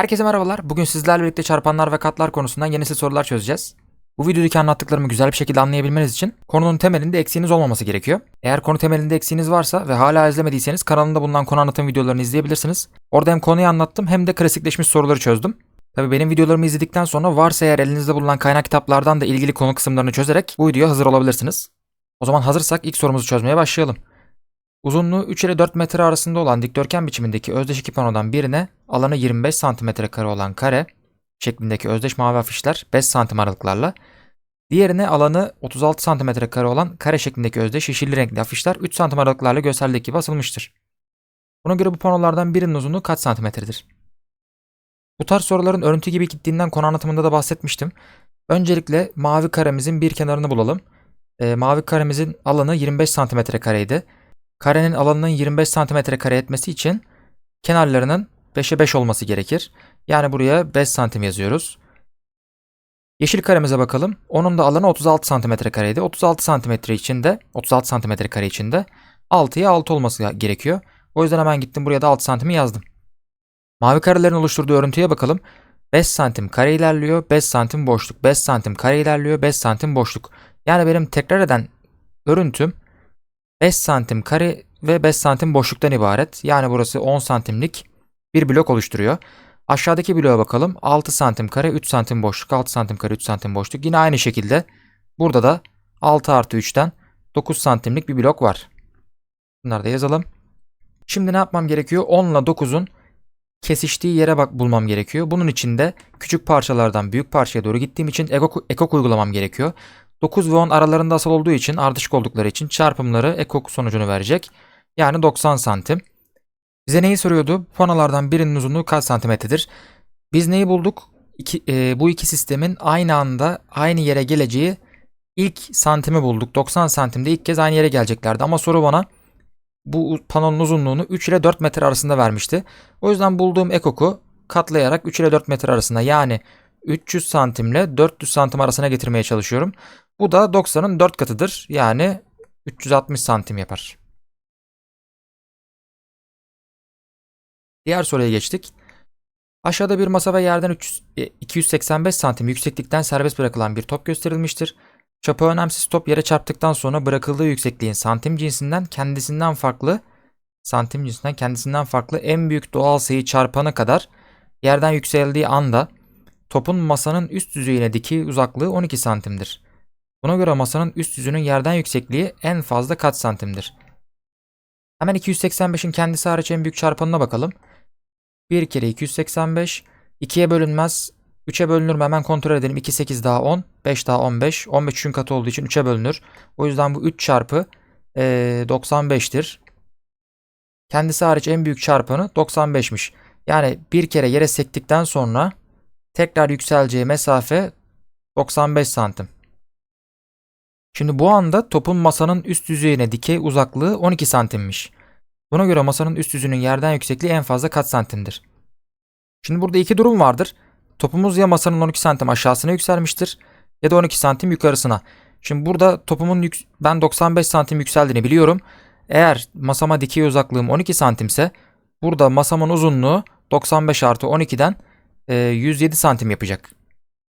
Herkese merhabalar. Bugün sizlerle birlikte çarpanlar ve katlar konusundan yeni sorular çözeceğiz. Bu videodaki anlattıklarımı güzel bir şekilde anlayabilmeniz için konunun temelinde eksiğiniz olmaması gerekiyor. Eğer konu temelinde eksiğiniz varsa ve hala izlemediyseniz kanalımda bulunan konu anlatım videolarını izleyebilirsiniz. Orada hem konuyu anlattım hem de klasikleşmiş soruları çözdüm. Tabi benim videolarımı izledikten sonra varsa eğer elinizde bulunan kaynak kitaplardan da ilgili konu kısımlarını çözerek bu videoya hazır olabilirsiniz. O zaman hazırsak ilk sorumuzu çözmeye başlayalım. Uzunluğu 3 ile 4 metre arasında olan dikdörtgen biçimindeki özdeş iki panodan birine alanı 25 santimetre kare olan kare şeklindeki özdeş mavi afişler 5 santim aralıklarla, diğerine alanı 36 santimetre kare olan kare şeklindeki özdeş yeşilli renkli afişler 3 santim aralıklarla gösterildiği gibi asılmıştır. Buna göre bu panolardan birinin uzunluğu kaç santimetredir? Bu tarz soruların örüntü gibi gittiğinden konu anlatımında da bahsetmiştim. Öncelikle mavi karemizin bir kenarını bulalım. Ee, mavi karemizin alanı 25 santimetre kareydi. Karenin alanının 25 santimetre kare etmesi için kenarlarının 5'e 5 olması gerekir. Yani buraya 5 santim yazıyoruz. Yeşil karemize bakalım. Onun da alanı 36 santimetre kareydi. 36 santimetre içinde, 36 santimetre kare içinde 6'ya 6 olması gerekiyor. O yüzden hemen gittim buraya da 6 santimi yazdım. Mavi karelerin oluşturduğu örüntüye bakalım. 5 santim kare ilerliyor, 5 santim boşluk. 5 santim kare ilerliyor, 5 santim boşluk. Yani benim tekrar eden örüntüm 5 santim kare ve 5 santim boşluktan ibaret. Yani burası 10 santimlik bir blok oluşturuyor. Aşağıdaki bloğa bakalım. 6 santim kare 3 santim boşluk 6 santim kare 3 santim boşluk. Yine aynı şekilde burada da 6 artı 3'ten 9 santimlik bir blok var. Bunları da yazalım. Şimdi ne yapmam gerekiyor? 10 ile 9'un kesiştiği yere bak bulmam gerekiyor. Bunun için de küçük parçalardan büyük parçaya doğru gittiğim için ekok, uygulamam gerekiyor. 9 ve 10 aralarında asal olduğu için ardışık oldukları için çarpımları ekok sonucunu verecek. Yani 90 santim. Bize neyi soruyordu? Panolardan birinin uzunluğu kaç santimetredir? Biz neyi bulduk? İki, e, bu iki sistemin aynı anda aynı yere geleceği ilk santimi bulduk. 90 santimde ilk kez aynı yere geleceklerdi. Ama soru bana bu panonun uzunluğunu 3 ile 4 metre arasında vermişti. O yüzden bulduğum ekoku katlayarak 3 ile 4 metre arasında yani 300 santim ile 400 santim arasına getirmeye çalışıyorum. Bu da 90'ın 4 katıdır. Yani 360 santim yapar. Diğer soruya geçtik. Aşağıda bir masa ve yerden 300, 285 santim yükseklikten serbest bırakılan bir top gösterilmiştir. Çapı önemsiz top yere çarptıktan sonra bırakıldığı yüksekliğin santim cinsinden kendisinden farklı santim cinsinden kendisinden farklı en büyük doğal sayı çarpanı kadar yerden yükseldiği anda topun masanın üst yüzeyine dikey uzaklığı 12 santimdir. Buna göre masanın üst yüzünün yerden yüksekliği en fazla kaç santimdir? Hemen 285'in kendisi hariç en büyük çarpanına bakalım. 1 kere 285 2'ye bölünmez. 3'e bölünür mü hemen kontrol edelim. 2 8 daha 10. 5 daha 15. 15 3'ün katı olduğu için 3'e bölünür. O yüzden bu 3 çarpı e, 95'tir. Kendisi hariç en büyük çarpanı 95'miş. Yani bir kere yere sektikten sonra tekrar yükseleceği mesafe 95 santim. Şimdi bu anda topun masanın üst yüzeyine dikey uzaklığı 12 santimmiş. Buna göre masanın üst yüzünün yerden yüksekliği en fazla kaç santimdir? Şimdi burada iki durum vardır. Topumuz ya masanın 12 santim aşağısına yükselmiştir ya da 12 santim yukarısına. Şimdi burada topumun yük ben 95 santim yükseldiğini biliyorum. Eğer masama dikey uzaklığım 12 santimse burada masamın uzunluğu 95 artı 12'den e, 107 santim yapacak.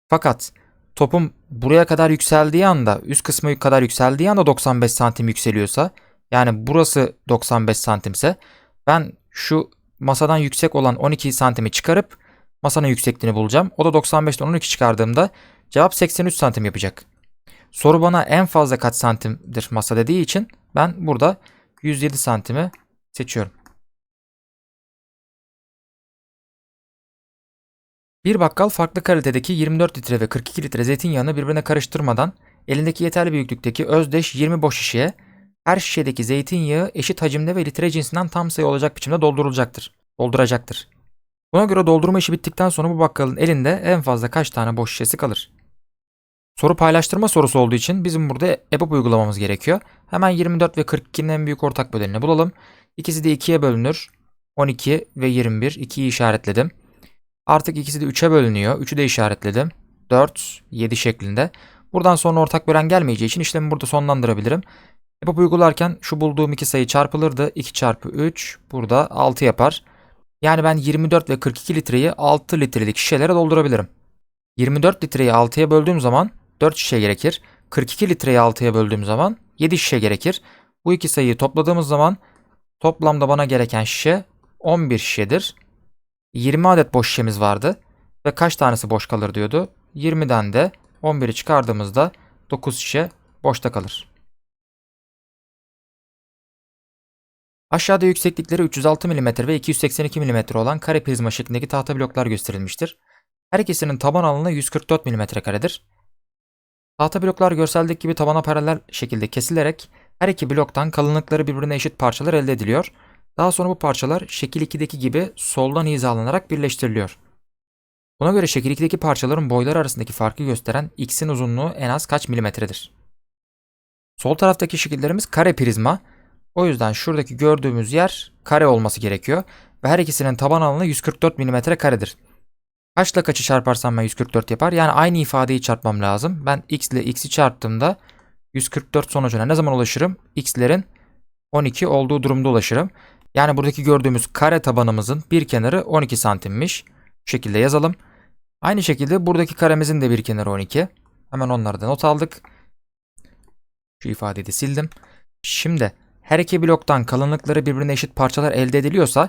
Fakat topum buraya kadar yükseldiği anda üst kısmı kadar yükseldiği anda 95 santim yükseliyorsa yani burası 95 santimse ben şu masadan yüksek olan 12 santimi çıkarıp masanın yüksekliğini bulacağım. O da 95'ten 12 çıkardığımda cevap 83 santim yapacak. Soru bana en fazla kaç santimdir masa dediği için ben burada 107 santimi seçiyorum. Bir bakkal farklı kalitedeki 24 litre ve 42 litre zeytinyağını birbirine karıştırmadan elindeki yeterli büyüklükteki özdeş 20 boş şişeye her şişedeki zeytinyağı eşit hacimde ve litre cinsinden tam sayı olacak biçimde doldurulacaktır. Dolduracaktır. Buna göre doldurma işi bittikten sonra bu bakkalın elinde en fazla kaç tane boş şişesi kalır? Soru paylaştırma sorusu olduğu için bizim burada EBOB uygulamamız gerekiyor. Hemen 24 ve 42'nin en büyük ortak bölenini bulalım. İkisi de 2'ye bölünür. 12 ve 21. 2'yi işaretledim. Artık ikisi de 3'e bölünüyor. 3'ü de işaretledim. 4, 7 şeklinde. Buradan sonra ortak bölen gelmeyeceği için işlemi burada sonlandırabilirim. EBOB uygularken şu bulduğum iki sayı çarpılırdı. 2 çarpı 3 burada 6 yapar. Yani ben 24 ve 42 litreyi 6 litrelik şişelere doldurabilirim. 24 litreyi 6'ya böldüğüm zaman 4 şişe gerekir. 42 litreyi 6'ya böldüğüm zaman 7 şişe gerekir. Bu iki sayıyı topladığımız zaman toplamda bana gereken şişe 11 şişedir. 20 adet boş şişemiz vardı. Ve kaç tanesi boş kalır diyordu. 20'den de 11'i çıkardığımızda 9 şişe boşta kalır. Aşağıda yükseklikleri 306 mm ve 282 mm olan kare prizma şeklindeki tahta bloklar gösterilmiştir. Her ikisinin taban alanı 144 mm karedir. Tahta bloklar görseldeki gibi tabana paralel şekilde kesilerek her iki bloktan kalınlıkları birbirine eşit parçalar elde ediliyor. Daha sonra bu parçalar şekil 2'deki gibi soldan hizalanarak birleştiriliyor. Buna göre şekil 2'deki parçaların boyları arasındaki farkı gösteren x'in uzunluğu en az kaç milimetredir? Sol taraftaki şekillerimiz kare prizma. O yüzden şuradaki gördüğümüz yer kare olması gerekiyor. Ve her ikisinin taban alanı 144 mm karedir. Kaçla kaçı çarparsam ben 144 yapar. Yani aynı ifadeyi çarpmam lazım. Ben x ile x'i çarptığımda 144 sonucuna ne zaman ulaşırım? x'lerin 12 olduğu durumda ulaşırım. Yani buradaki gördüğümüz kare tabanımızın bir kenarı 12 santimmiş. Bu şekilde yazalım. Aynı şekilde buradaki karemizin de bir kenarı 12. Hemen onları da not aldık. Şu ifadeyi de sildim. Şimdi her iki bloktan kalınlıkları birbirine eşit parçalar elde ediliyorsa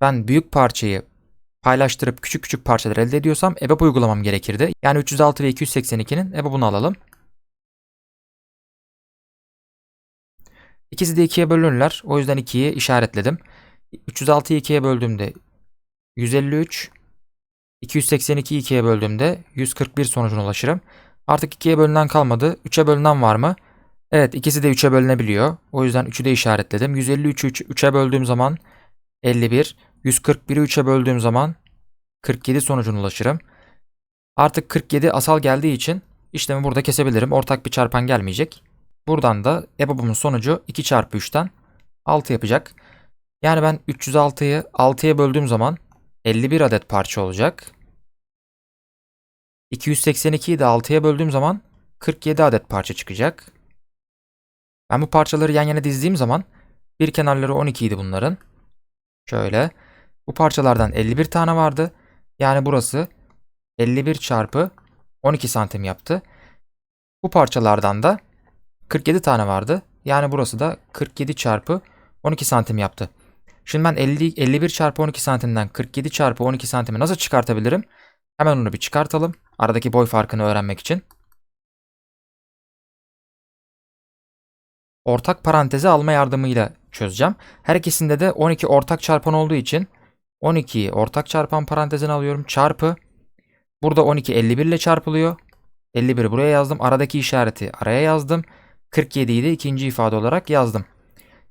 ben büyük parçayı paylaştırıp küçük küçük parçalar elde ediyorsam EBOB uygulamam gerekirdi. Yani 306 ve 282'nin EBOB'unu alalım. İkisi de 2'ye bölünürler. O yüzden 2'yi işaretledim. 306'yı 2'ye böldüğümde 153, 282'yi 2'ye böldüğümde 141 sonucuna ulaşırım. Artık 2'ye bölünen kalmadı. 3'e bölünen var mı? Evet ikisi de 3'e bölünebiliyor. O yüzden 3'ü de işaretledim. 153'ü 3'e böldüğüm zaman 51. 141'i 3'e böldüğüm zaman 47 sonucuna ulaşırım. Artık 47 asal geldiği için işlemi burada kesebilirim. Ortak bir çarpan gelmeyecek. Buradan da EBOB'umun sonucu 2 çarpı 3'ten 6 yapacak. Yani ben 306'yı 6'ya böldüğüm zaman 51 adet parça olacak. 282'yi de 6'ya böldüğüm zaman 47 adet parça çıkacak. Ben bu parçaları yan yana dizdiğim zaman bir kenarları 12 idi bunların. Şöyle. Bu parçalardan 51 tane vardı. Yani burası 51 çarpı 12 santim yaptı. Bu parçalardan da 47 tane vardı. Yani burası da 47 çarpı 12 santim yaptı. Şimdi ben 50, 51 çarpı 12 santimden 47 çarpı 12 santimi nasıl çıkartabilirim? Hemen onu bir çıkartalım. Aradaki boy farkını öğrenmek için. Ortak parantezi alma yardımıyla çözeceğim. Her ikisinde de 12 ortak çarpan olduğu için 12'yi ortak çarpan parantezine alıyorum. Çarpı. Burada 12 51 ile çarpılıyor. 51'i buraya yazdım. Aradaki işareti araya yazdım. 47'yi de ikinci ifade olarak yazdım.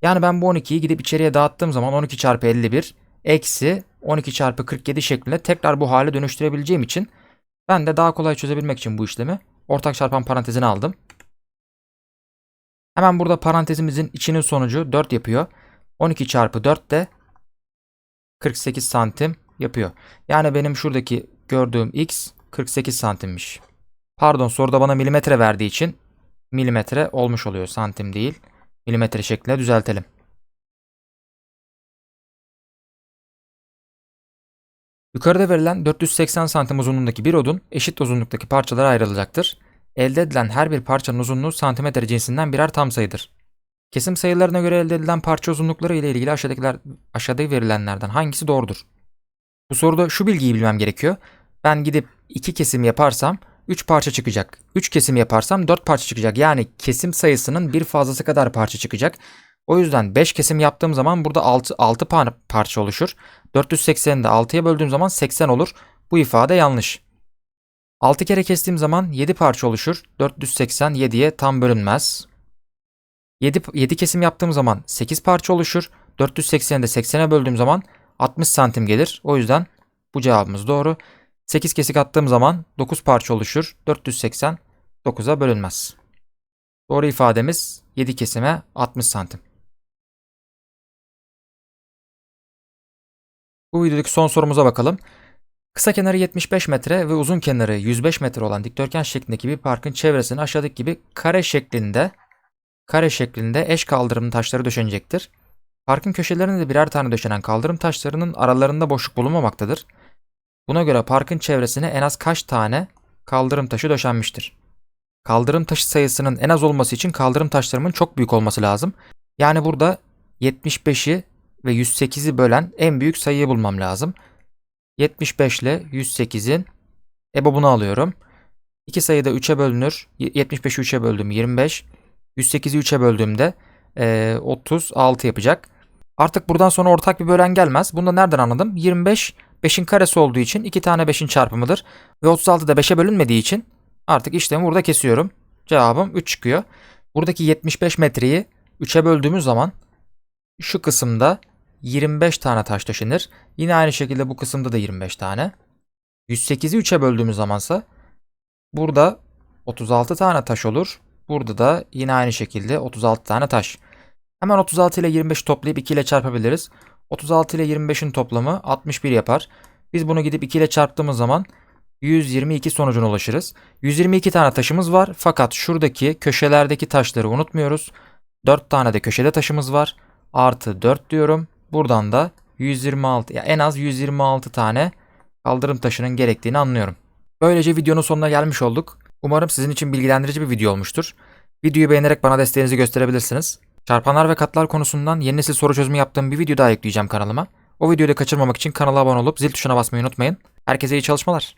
Yani ben bu 12'yi gidip içeriye dağıttığım zaman 12 çarpı 51 eksi 12 çarpı 47 şeklinde tekrar bu hale dönüştürebileceğim için ben de daha kolay çözebilmek için bu işlemi ortak çarpan parantezine aldım. Hemen burada parantezimizin içinin sonucu 4 yapıyor. 12 çarpı 4 de 48 santim yapıyor. Yani benim şuradaki gördüğüm x 48 santimmiş. Pardon soruda bana milimetre verdiği için milimetre olmuş oluyor santim değil. Milimetre şeklinde düzeltelim. Yukarıda verilen 480 santim uzunluğundaki bir odun eşit uzunluktaki parçalara ayrılacaktır. Elde edilen her bir parçanın uzunluğu santimetre cinsinden birer tam sayıdır. Kesim sayılarına göre elde edilen parça uzunlukları ile ilgili aşağıdakiler, aşağıda verilenlerden hangisi doğrudur? Bu soruda şu bilgiyi bilmem gerekiyor. Ben gidip 2 kesim yaparsam 3 parça çıkacak. 3 kesim yaparsam 4 parça çıkacak. Yani kesim sayısının bir fazlası kadar parça çıkacak. O yüzden 5 kesim yaptığım zaman burada 6, 6 parça oluşur. 480'i de 6'ya böldüğüm zaman 80 olur. Bu ifade yanlış. 6 kere kestiğim zaman 7 parça oluşur. 480 7'ye tam bölünmez. 7, 7 kesim yaptığım zaman 8 parça oluşur. 480'i de 80'e böldüğüm zaman 60 santim gelir. O yüzden bu cevabımız doğru. 8 kesik attığım zaman 9 parça oluşur. 480 9'a bölünmez. Doğru ifademiz 7 kesime 60 santim. Bu videodaki son sorumuza bakalım. Kısa kenarı 75 metre ve uzun kenarı 105 metre olan dikdörtgen şeklindeki bir parkın çevresine aşağıdaki gibi kare şeklinde kare şeklinde eş kaldırımlı taşları döşenecektir. Parkın köşelerinde birer tane döşenen kaldırım taşlarının aralarında boşluk bulunmamaktadır. Buna göre parkın çevresine en az kaç tane kaldırım taşı döşenmiştir? Kaldırım taşı sayısının en az olması için kaldırım taşlarımın çok büyük olması lazım. Yani burada 75'i ve 108'i bölen en büyük sayıyı bulmam lazım. 75 ile 108'in EBOB'unu alıyorum. İki sayı da 3'e bölünür. 75'i 3'e böldüm 25. 108'i 3'e böldüğümde eee, 36 yapacak. Artık buradan sonra ortak bir bölen gelmez. Bunu da nereden anladım? 25 5'in karesi olduğu için 2 tane 5'in çarpımıdır. Ve 36 da 5'e bölünmediği için artık işlemi burada kesiyorum. Cevabım 3 çıkıyor. Buradaki 75 metreyi 3'e böldüğümüz zaman şu kısımda 25 tane taş taşınır. Yine aynı şekilde bu kısımda da 25 tane. 108'i 3'e böldüğümüz zamansa burada 36 tane taş olur. Burada da yine aynı şekilde 36 tane taş. Hemen 36 ile 25 toplayıp 2 ile çarpabiliriz. 36 ile 25'in toplamı 61 yapar. Biz bunu gidip 2 ile çarptığımız zaman 122 sonucuna ulaşırız. 122 tane taşımız var fakat şuradaki köşelerdeki taşları unutmuyoruz. 4 tane de köşede taşımız var. Artı 4 diyorum. Buradan da 126 ya en az 126 tane kaldırım taşının gerektiğini anlıyorum. Böylece videonun sonuna gelmiş olduk. Umarım sizin için bilgilendirici bir video olmuştur. Videoyu beğenerek bana desteğinizi gösterebilirsiniz. Çarpanlar ve katlar konusundan yeni nesil soru çözümü yaptığım bir video daha ekleyeceğim kanalıma. O videoyu da kaçırmamak için kanala abone olup zil tuşuna basmayı unutmayın. Herkese iyi çalışmalar.